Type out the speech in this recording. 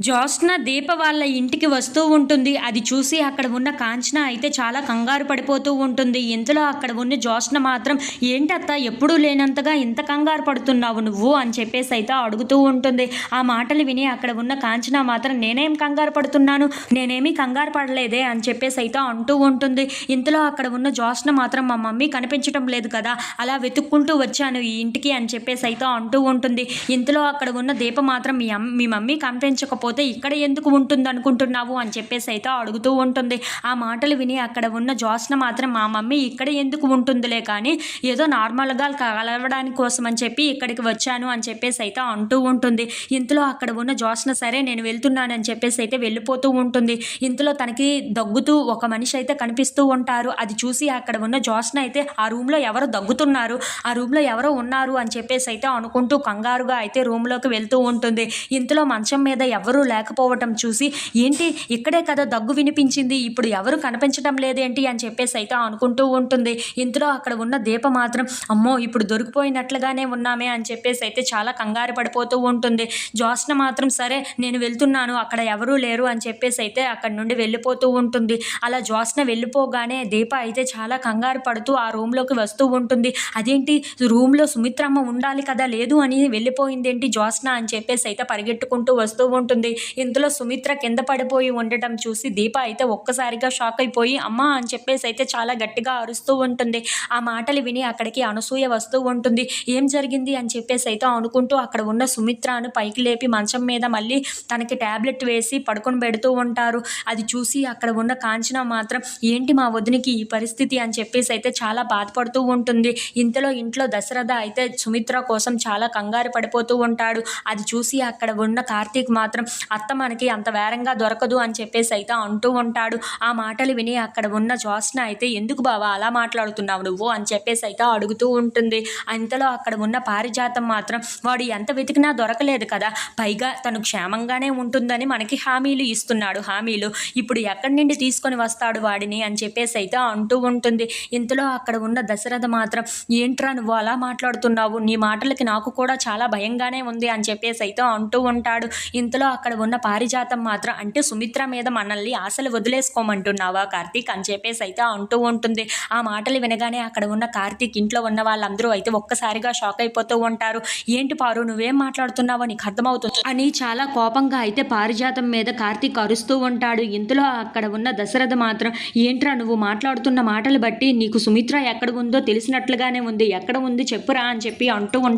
జ్యోత్స్న దీప వాళ్ళ ఇంటికి వస్తూ ఉంటుంది. అది చూసి అక్కడ ఉన్న కాంచన అయితే చాలా కంగారు పడిపోతూ ఉంటుంది. ఇంతలో అక్కడ ఉన్న జ్యోత్స్న మాత్రం ఏంటత్త ఎప్పుడూ లేనంతగా ఇంత కంగారు పడుతున్నావు నువ్వు? అని చెప్పేసి అయితే అడుగుతూ ఉంటుంది. ఆ మాటలు విని అక్కడ ఉన్న కాంచన మాత్రం నేనేం కంగారు పడుతున్నాను? నేనేమీ కంగారు పడలేదే? అని చెప్పేసి అయితే అంటూ ఉంటుంది. ఇంతలో అక్కడ ఉన్న జ్యోత్స్న మాత్రం మా మమ్మీ కనిపించడం లేదు కదా అలా వెతుక్కుంటూ వచ్చాను ఈ ఇంటికి అని చెప్పేసి అయితే అంటూ ఉంటుంది. ఇంతలో అక్కడ ఉన్న దీప మాత్రం మీ మీ మమ్మీ కనిపించకపోతే ఇక్కడ ఎందుకు ఉంటుంది అనుకుంటున్నావు అని చెప్పేసి అయితే అడుగుతూ ఉంటుంది. ఆ మాటలు విని అక్కడ ఉన్న జ్యోత్స్న మాత్రం మా మమ్మీ ఇక్కడ ఎందుకు ఉంటుందిలే కానీ ఏదో నార్మల్గా కలవడానికి కోసం అని చెప్పి ఇక్కడికి వచ్చాను అని చెప్పేసి అయితే అంటూ ఉంటుంది. ఇంతలో అక్కడ ఉన్న జ్యోత్స్న సరే నేను వెళ్తున్నానని చెప్పేసి అయితే వెళ్ళిపోతూ ఉంటుంది. ఇంతలో తనకి దగ్గుతూ ఒక మనిషి అయితే కనిపిస్తూ ఉంటారు. అది చూసి అక్కడ ఉన్న జ్యోత్స్న అయితే ఆ రూమ్లో ఎవరో దగ్గుతున్నారు? ఆ రూమ్లో ఎవరో ఉన్నారు అని చెప్పేసి అయితే అనుకుంటూ కంగారుగా అయితే రూమ్లోకి వెళ్తూ ఉంటుంది. ఇంతలో మంచం మీద ఎవరు లేకపోవటం చూసి ఏంటి? ఇక్కడే కదా దగ్గు వినిపించింది. ఇప్పుడు ఎవరు కనిపించడం లేదేంటి? అని చెప్పేసి అయితే అనుకుంటూ ఉంటుంది. ఇంతలో అక్కడ ఉన్న దీప మాత్రం అమ్మో ఇప్పుడు దొరికిపోయినట్లుగానే ఉన్నామే అని చెప్పేసి అయితే చాలా కంగారు పడిపోతూ ఉంటుంది. జ్యోత్స్న మాత్రం సరే నేను వెళ్తున్నాను. అక్కడ ఎవరూ లేరు అని చెప్పేసి అయితే అక్కడ నుండి వెళ్ళిపోతూ ఉంటుంది. అలా జ్యోత్స్న వెళ్ళిపోగానే దీప అయితే చాలా కంగారు పడుతూ ఆ రూమ్లోకి వస్తూ ఉంటుంది. అదేంటి? రూమ్లో సుమిత్రమ్మ ఉండాలి కదా లేదు అని వెళ్ళిపోయిందేంటి జ్యోత్స్న అని చెప్పేసి అయితే పరిగెట్టుకుంటూ వస్తూ ఉంటుంది. ఇంతలో సుమిత్ర కింద పడిపోయి ఉండటం చూసి దీప అయితే ఒక్కసారిగా షాక్ అయిపోయి అమ్మా అని చెప్పేసి అయితే చాలా గట్టిగా అరుస్తూ ఉంటుంది. ఆ మాటలు విని అక్కడికి అనసూయ వస్తూ ఉంటుంది. ఏం జరిగింది? అని చెప్పేసి అయితే అనుకుంటూ అక్కడ ఉన్న సుమిత్రను పైకి లేపి మంచం మీద మళ్ళీ తనకి ట్యాబ్లెట్ వేసి పడుకొని పెడుతూ ఉంటారు. అది చూసి అక్కడ ఉన్న కాంచన మాత్రం ఏంటి మా వదినికి ఈ పరిస్థితి? అని చెప్పేసి అయితే చాలా బాధపడుతూ ఉంటుంది. ఇంతలో ఇంట్లో దశరథ అయితే సుమిత్ర కోసం చాలా కంగారు పడిపోతూ ఉంటాడు. అది చూసి అక్కడ ఉన్న కార్తీక్ మాత్రం అత్త మనకి అంత వేరంగా దొరకదు అని చెప్పేసి అయితే అంటూ ఉంటాడు. ఆ మాటలు విని అక్కడ ఉన్న జ్యోత్స్న అయితే ఎందుకు బావా అలా మాట్లాడుతున్నావు నువ్వు? అని చెప్పేసి అయితే అడుగుతూ ఉంటుంది. అంతలో అక్కడ ఉన్న పారిజాతం మాత్రం వాడు ఎంత వెతికినా దొరకలేదు కదా పైగా తను క్షేమంగానే ఉంటుందని మనకి హామీలు ఇస్తున్నాడు హామీలు. ఇప్పుడు ఎక్కడి నుండి తీసుకొని వస్తాడు వాడిని? అని చెప్పేసి అయితే అంటూ ఉంటుంది. ఇంతలో అక్కడ ఉన్న దశరథ మాత్రం ఏంట్రా నువ్వు అలా మాట్లాడుతున్నావు? నీ మాటలకి నాకు కూడా చాలా భయంగానే ఉంది అని చెప్పేసి అయితే అంటూ ఉంటాడు. ఇంతలో అక్కడ ఉన్న పారిజాతం మాత్రం అంటే సుమిత్ర మీద మనల్ని ఆశలు వదిలేసుకోమంటున్నావా? కార్తీక్ అని చెప్పేసి అయితే అంటూ ఉంటుంది. ఆ మాటలు వినగానే అక్కడ ఉన్న కార్తీక్ ఇంట్లో ఉన్న వాళ్ళందరూ అయితే ఒక్కసారిగా షాక్ అయిపోతూ ఉంటారు. ఏంటి పారు నువ్వేం మాట్లాడుతున్నావో నీకు అర్థమవుతుంది అని చాలా కోపంగా అయితే పారిజాతం మీద కార్తీక్ అరుస్తూ ఉంటాడు. ఇంతలో అక్కడ ఉన్న దశరథ మాత్రం ఏంట్రా నువ్వు మాట్లాడుతున్న మాటలు బట్టి నీకు సుమిత్ర ఎక్కడ ఉందో తెలిసినట్లుగానే ఉంది. ఎక్కడ ఉంది చెప్పురా అని చెప్పి అంటూ